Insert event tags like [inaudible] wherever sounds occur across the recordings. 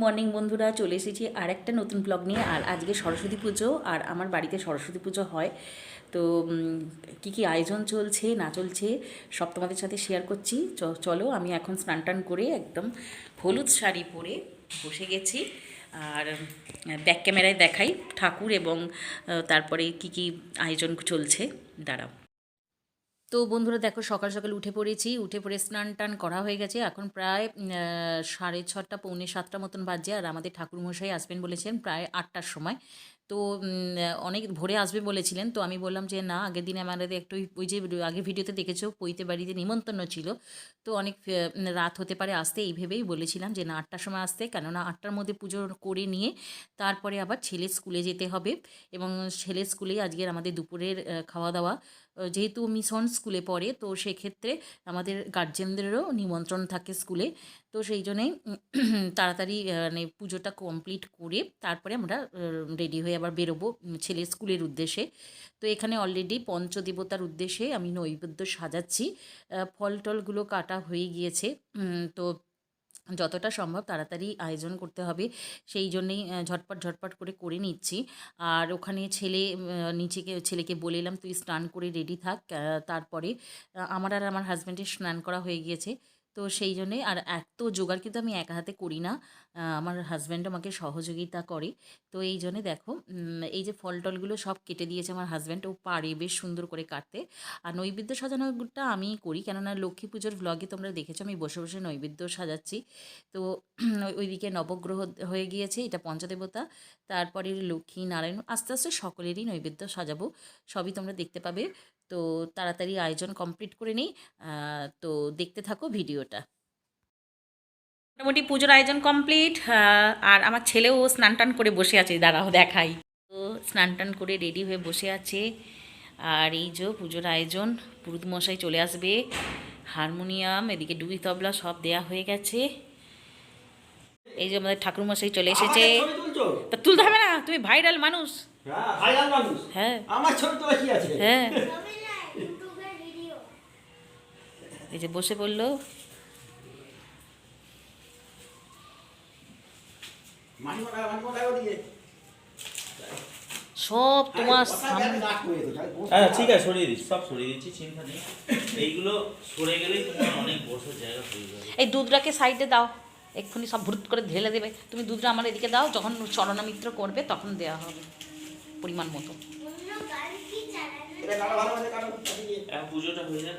Morning বন্ধুরা, চলে এসেছি আর একটা নতুন ব্লগ নিয়ে। আর আজকে সরস্বতী পুজো, আর আমার বাড়িতে সরস্বতী পুজো হয়। তো কি কি আয়োজন চলছে, না চলছে, সব তোমাদের সাথে শেয়ার করছি। চলো, আমি এখন স্নান টান করে একদম হলুদ শাড়ি পরে বসে গেছি। আর ব্যাক ক্যামেরায় দেখাই ঠাকুর এবং তারপরে কি কি আয়োজন চলছে। দাঁড়াও। তো বন্ধুরা দেখো সকাল সকাল উঠে পড়েছি, উঠে পড়ে স্নান টান করা হয়ে গেছে। এখন প্রায় সাড়ে ছটা পৌনে সাতটা মতন বাজে আর আমাদের ঠাকুরমশাই আসবেন বলেছেন প্রায় আটটার সময়। তো অনেক ভোরে আসবে বলেছিলেন, তো আমি বললাম যে না, আগের দিনে আমাদের একটু ওই- যে আগে ভিডিওতে দেখেছ, পৈতে বাড়িতে নিমন্ত্রণ ছিল। তো অনেক রাত হতে পারে আসতে এই ভেবেই বলেছিলাম যে না, আটটার সময় আসতে, কেননা আটটার মধ্যে পুজো করে নিয়ে তারপরে আবার ছেলে স্কুলে যেতে হবে। এবং ছেলে স্কুলেই আজকের আমাদের দুপুরের খাওয়া দাওয়া। যেহেতু মিশন স্কুলে পড়ে, তো সেক্ষেত্রে আমাদের গার্জেনদেরও নিমন্ত্রণ থাকে স্কুলে। তো সেই জন্যেই [clears throat] তাড়াতাড়ি মানে পুজোটা কমপ্লিট করে তারপরে আমরা রেডি হয়ে আবার বেরোবো ছেলের স্কুলের উদ্দেশ্যে। তো এখানে অলরেডি পঞ্চদেবতার উদ্দেশ্যে আমি নৈবেদ্য সাজাচ্ছি। ফল টলগুলো কাটা হয়ে গিয়েছে। তো যতটা সম্ভব তাড়াতাড়ি আয়োজন করতে হবে। সেই জন্যেই ঝটপট ঝটপট করে করে নিচ্ছি। আর ওখানে ছেলে নিচেকে, ছেলেকে বলে এলাম, তুই স্নান করে রেডি থাক। তারপরে আমার আর আমার হাজব্যান্ডের স্নান করা হয়ে গিয়েছে। তো সেই জন্যে আর এত জোগাড় কিন্তু আমি একা হাতে করি না। আমার হাজব্যান্ড আমাকে সহযোগিতা করে। তো এই জন্যে দেখো এই যে ফল টলগুলো সব কেটে দিয়েছে আমার হাজব্যান্ড ও পারে বেশ সুন্দর করে কাটতে। আর নৈবেদ্য সাজানোটা আমি করি। কেননা লক্ষ্মী পুজোর ব্লগে তোমরা দেখেছ, আমি বসে বসে নৈবেদ্য সাজাচ্ছি। তো [clears throat] ওইদিকে নবগ্রহ হয়ে গিয়েছে, এটা পঞ্চদেবতা। তারপরে লক্ষ্মী নারায়ণ, আস্তে আস্তে সকলেরই নৈবেদ্য সাজাবো। সবই তোমরা দেখতে পাবে। তো তাড়াতাড়ি আয়োজন কমপ্লিট করে নিই। তো দেখতে থাকো ভিডিওটা। মোটামুটি পুজোর আয়োজন কমপ্লিট আর আমার ছেলেও স্নান টান করে বসে আছে দাঁড়াও দেখাই। তো স্নান টান করে রেডি হয়ে বসে আছে। আর এই যে পুজোর আয়োজন পুরুত মশাই চলে আসবে। হারমোনিয়াম এদিকে ডুবি তবলা সব দেয়া হয়ে গেছে। এই যে আমাদের ঠাকুরমশাই চলে এসেছে। তা তুলতে হবে না তুমি ভাইরাল মানুষ। হ্যাঁ ভাইরাল মানুষ। হ্যাঁ আমার ছবি তোলা কি আছে হ্যাঁ ছবি না ইউটিউবের ভিডিও এই যে বসে পড়ল। সব তোমার হ্যাঁ ঠিক আছে সরিয়ে দিচ্ছি সব সরিয়ে দিচ্ছি চিন্তা নেই। এইগুলো সরে গেলেই তোমার অনেক বসার জায়গা হয়ে যাবে। এই দুধটাকে সাইডে দাও এক্ষুনি সব ভুরুত করে ঢেলে দেবে। তুমি দুধটা আমার এদিকে দাও যখন চরণামিত্র করবে তখন দেওয়া হবে পরিমাণ মতো। এখন পুজোটা হয়ে যাক।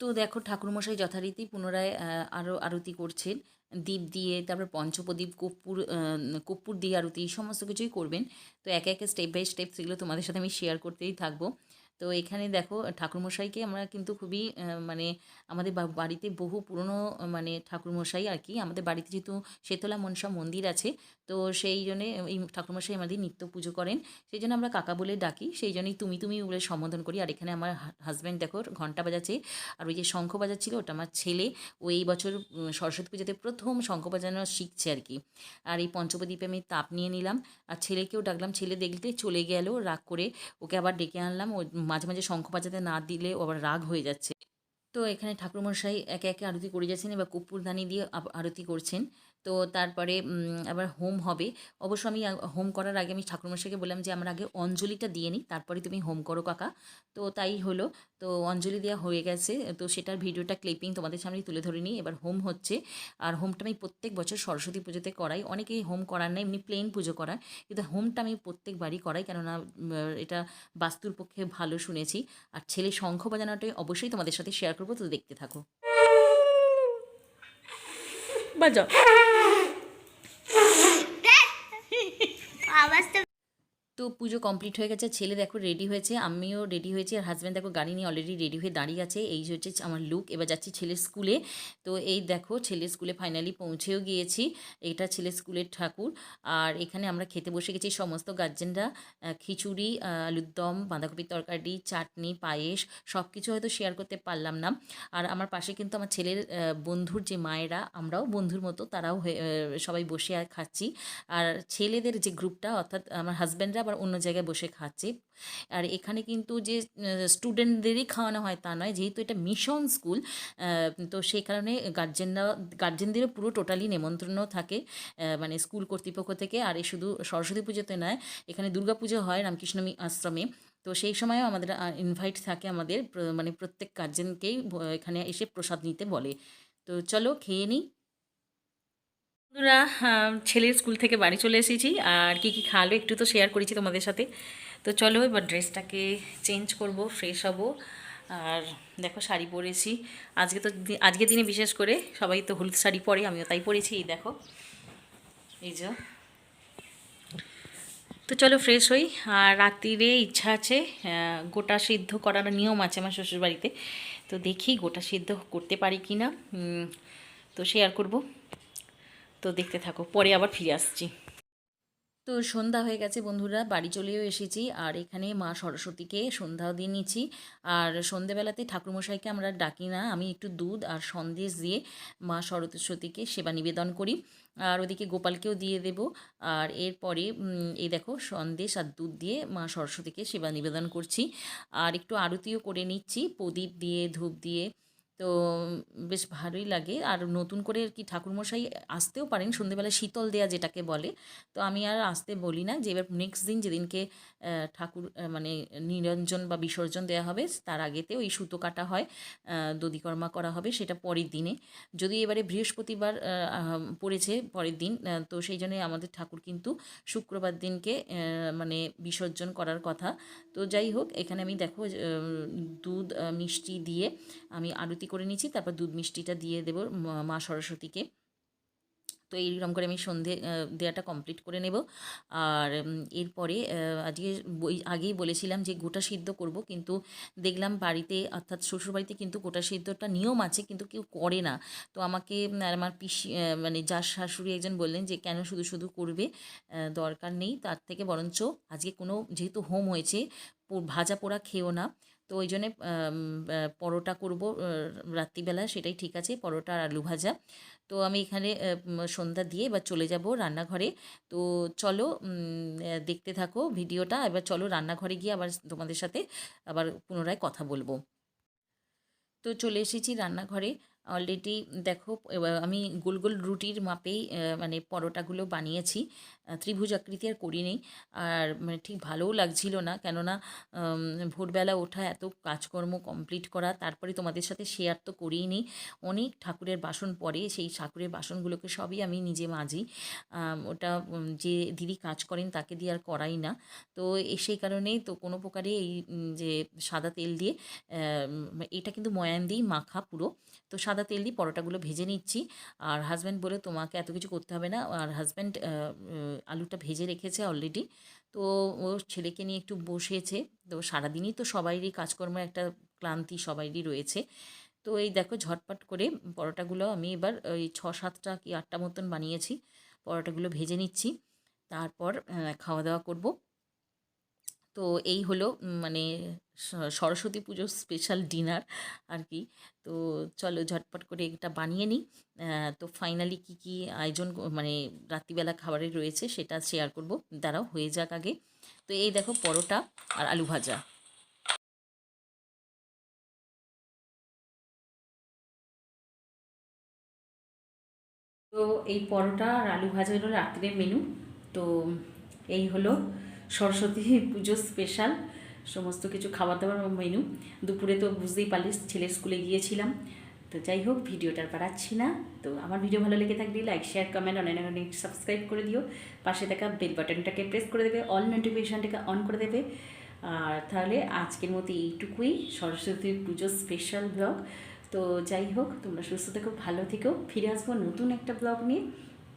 তো দেখো ঠাকুরমশাই যথারীতি পুনরায় আরও আরতি করছেন। দ্বীপ দিয়ে, তারপর পঞ্চপ্রদীপ, কর্পূর কপ্পুর কর্পূর দিয়ে আরতি সমস্ত কিছুই করবেন। তো একে একে স্টেপ বাই স্টেপ সেগুলো তোমাদের সাথে আমি শেয়ার করতেই থাকব। তো এখানে দেখো ঠাকুরমশাইকে আমরা কিন্তু খুবই মানে আমাদের বাড়িতে বহু পুরনো মানে ঠাকুরমশাই আর কি। আমাদের বাড়িতে যেহেতু শেতলা মনসা মন্দির আছে, তো সেই জন্যে এই ঠাকুরমশাই আমাদের নিত্য পুজো করেন। সেই জন্য আমরা কাকা বলে ডাকি, সেই জন্যই তুমি তুমি বলে সম্বোধন করি। আর এখানে আমার হাজব্যান্ড দেখো, ঘণ্টা বাজাচ্ছে। আর ওই যে শঙ্খ বাজাচ্ছিল, ওটা আমার ছেলে। ও এই বছর সরস্বতী পুজোতে প্রথম শঙ্খ বাজানো শিখছে আর কি। আর এই পঞ্চপ্রদীপে আমি তাপ নিয়ে নিলাম। আর ছেলেকেও ডাকলাম, ছেলে দেখতে চলে গেল, রাগ করে। ওকে আবার ডেকে আনলাম। ও মাঝে মাঝে শঙ্খ বাজাতে না দিলে আবার রাগ হয়ে যাচ্ছে। তো এখানে ঠাকুরমশাই একে একে আরতি করে যাচ্ছেন, এবার কর্পূরদানি দিয়ে আরতি করছেন। তো তারপরে আবার হোম হবে। অবশ্য আমি হোম করার আগে আমি ঠাকুরমশাইকে বললাম যে, আমার আগে অঞ্জলিটা দিয়ে নিই তারপরে তুমি হোম করো কাকা। তো তাই হলো। তো অঞ্জলি দেওয়া হয়ে গেছে। তো সেটার ভিডিওটা ক্লিপিং তোমাদের সামনে তুলে ধরে নিই। এবার হোম হচ্ছে। আর হোমটা আমি প্রত্যেক বছর সরস্বতী পুজোতে করাই। অনেকেই হোম করার না, এমনি প্লেন পুজো করায়। কিন্তু হোমটা আমি প্রত্যেকবারই করাই। কেননা এটা বাস্তুর পক্ষে ভালো শুনেছি। আর ছেলে শঙ্খ বাজানোটাই অবশ্যই তোমাদের সাথে শেয়ার করব, তো দেখতে থাকো। বাজাও। was the তো পুজো কমপ্লিট হয়ে গেছে, ছেলে দেখো রেডি হয়েছে, আমিও রেডি হয়েছি আর হাজব্যান্ড দেখো গাড়ি নিয়ে অলরেডি রেডি হয়ে দাঁড়িয়ে আছে, এই হচ্ছে আমার লুক এবার যাচ্ছি ছেলের স্কুলে তো এই দেখো ছেলের স্কুলে ফাইনালি পৌঁছেও গিয়েছি, এটা ছেলের স্কুলের ঠাকুর, আর এখানে আমরা খেতে বসে গেছি সমস্ত গার্জেনরা খিচুড়ি আলুর দম বাঁধাকপির তরকারি, চাটনি, পায়েস সব কিছু হয়তো শেয়ার করতে পারলাম না, আর আমার পাশে কিন্তু আমার ছেলের বন্ধুর যে মায়েরা, আমরাও বন্ধুর মতো, তারাও সবাই বসে আর খাচ্ছি, আর ছেলেদের যে গ্রুপটা অর্থাৎ আমার হাজব্যান্ডরা আবার অন্য জায়গায় বসে খাচ্ছে। আর এখানে কিন্তু যে স্টুডেন্টদেরই খাওয়ানো হয় তা নয়, যেহেতু এটা মিশন স্কুল তো সেই কারণে গার্জেনরা গার্জেনদেরও পুরো টোটালি নেমন্ত্রণ থাকে মানে স্কুল কর্তৃপক্ষ থেকে। আর এই শুধু সরস্বতী পুজোতে নয়, এখানে দুর্গা পুজো হয় রামকৃষ্ণমী আশ্রমে। তো সেই সময়ও আমাদের ইনভাইট থাকে আমাদের মানে প্রত্যেক গার্জেনকেই এখানে এসে প্রসাদ নিতে বলে। তো চলো খেয়ে নিই। বন্ধুরা ছেলের স্কুল থেকে বাড়ি চলে এসেছি। আর কি কি খাওয়ালো একটু তো শেয়ার করেছি তোমাদের সাথে। তো চলো এবার ড্রেসটাকে চেঞ্জ করব ফ্রেশ হব। আর দেখো শাড়ি পরেছি। আজকে তো আজকের দিনে বিশেষ করে সবাই তো হলুদ শাড়ি পরে, আমিও তাই পরেছি, এই দেখো। এই যে। তো চলো ফ্রেশ হই। আর রাত্রিরে ইচ্ছা আছে গোটা সিদ্ধ করার নিয়ম আছে আমার শ্বশুরবাড়িতে। তো দেখি গোটা সিদ্ধ করতে পারি কি না তো শেয়ার করব। তো দেখতে থাকো, পরে আবার ফিরে আসছি। তো সন্ধ্যা হয়ে গেছে বন্ধুরা, বাড়ি চলেও এসেছি, আর এখানে মা সরস্বতীকে সন্ধ্যাও দিয়ে নিচ্ছি। আর সন্ধেবেলাতে ঠাকুরমশাইকে আমরা ডাকি না, আমি একটু দুধ আর সন্দেশ দিয়ে মা সরস্বতীকে সেবা নিবেদন করি। আর ওদিকে গোপালকেও দিয়ে দেব। আর এরপরে এই দেখো, সন্দেশ আর দুধ দিয়ে মা সরস্বতীকে সেবা নিবেদন করছি। আর একটু আরতিও করে নিচ্ছি, প্রদীপ দিয়ে, ধূপ দিয়ে। তো বেশ ভালোই লাগে। আর নতুন করে আর কি ঠাকুরমশাই আসতেও পারেন সন্ধেবেলা শীতল দেয়া যেটাকে বলে। তো আমি আর আসতে বলি না যে এবার নেক্সট দিন যেদিনকে ঠাকুর মানে নিরঞ্জন বা বিসর্জন দেওয়া হবে তার আগেতে ওই সুতো কাটা হয় আহ, দধিকর্মা করা হবে সেটা পরের দিনে। যদি এবারে বৃহস্পতিবার পড়েছে পরের দিন তো সেই জন্যে আমাদের ঠাকুর কিন্তু শুক্রবার দিনকে মানে বিসর্জন করার কথা। তো যাই হোক এখানে আমি দেখো দুধ মিষ্টি দিয়ে আমি আরতি করে নিচ্ছি তারপর দুধ মিষ্টিটা দিয়ে দেবো মা সরস্বতীকে। তো এইরকম করে আমি সন্ধে দেওয়াটা কমপ্লিট করে নেব। আর এরপরে আজকে বই, আগেই বলেছিলাম যে গোটা সিদ্ধ করব, কিন্তু দেখলাম বাড়িতে, অর্থাৎ শ্বশুরবাড়িতে কিন্তু গোটা সিদ্ধটা নিয়ম আছে, কিন্তু কেউ করে না। তো আমাকে আমার পিসি মানে যার শাশুড়ি একজন বললেন যে কেন শুধু শুধু করবে দরকার নেই, তার থেকে বরঞ্চ আজকে কোনো যেহেতু হোম হয়েছে ভাজা পোড়া খেয়েও না। তো ওই জন্যে পরোটা করব রাত্রিবেলা, সেটাই ঠিক আছে, পরোটা আর আলু ভাজা। তো আমি এখানে সন্ধ্যা দিয়ে এবার চলে যাব রান্নাঘরে। তো চলো দেখতে থাকো ভিডিওটা, এবার চলো রান্নাঘরে গিয়ে আবার তোমাদের সাথে আবার পুনরায় কথা বলব। তো চলে এসেছি রান্নাঘরে। অলরেডি দেখো আমি গোল গোল রুটির মাপেই মানে পরোটাগুলো বানিয়েছি। ত্রিভুজ আকৃতি আর করিনি আর মানে ঠিক ভালোও লাগছিল না, কেননা ভোরবেলা ওঠা এত কাজকর্ম কমপ্লিট করা, তারপরে তোমাদের সাথে শেয়ার তো করিই নি অনেক ঠাকুরের বাসন পরে সেই ঠাকুরের বাসনগুলোকে সবই আমি নিজে মাজি। ওটা যে দিদি কাজ করেন তাকে দিয়ে আর করাই না। তো সেই কারণেই তো কোনো প্রকারে এই যে সাদা তেল দিয়ে এটা কিন্তু ময়ান দিয়েই মাখা পুরো। তো তেল দিয়ে পরোটাগুলো ভেজে নিচ্ছি। আর হাজব্যান্ড বলে, তোমাকে এত কিছু করতে হবে না। আর হাজব্যান্ড আলুটা ভেজে রেখেছে অলরেডি তো ও ছেলেকে নিয়ে একটু বসেছে। তো সারাদিনই তো সবাইরই কাজকর্মের একটা ক্লান্তি সবাইরই রয়েছে। তো এই দেখো, ঝটপট করে পরোটাগুলো আমি এবার ওই ছ সাতটা কি আটটা মতন বানিয়েছি। পরোটাগুলো ভেজে নিচ্ছি। তারপর খাওয়া দাওয়া করব। তো এই হলো মানে সরস্বতী পুজোর স্পেশাল ডিনার আর কি তো চলো ঝটপট করে এটা বানিয়ে নিই। তো ফাইনালি কি কি আয়োজন মানে রাত্রিবেলা খাবারের রয়েছে সেটা শেয়ার করব। দাঁড়াও, হয়ে যাক আগে। তো এই দেখো পরোটা আর আলু ভাজা। তো এই পরোটা আর আলু ভাজা হলো রাত্রের মেনু তো এই হলো সরস্বতী পুজো স্পেশাল সমস্ত কিছু খাবার দাবার মেনু দুপুরে তো বুঝতেই পারলি ছেলের স্কুলে গিয়েছিলাম। তো যাই হোক, ভিডিওটা আর বাড়াচ্ছি না। তো আমার ভিডিও ভালো লেগে থাকলে লাইক শেয়ার কমেন্ট অনেক অনেক সাবস্ক্রাইব করে দিও। পাশে থাকা বেল বাটনটাকে প্রেস করে দেবে অল নোটিফিকেশানটাকে অন করে দেবে। আর তাহলে আজকের মতো এইটুকুই, সরস্বতী পুজো স্পেশাল ব্লগ তো যাই হোক, তোমরা সুস্থ থেকো, ভালো থেকো। ফিরে আসব নতুন একটা ব্লগ নিয়ে।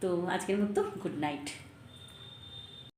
তো আজকের মতো গুড নাইট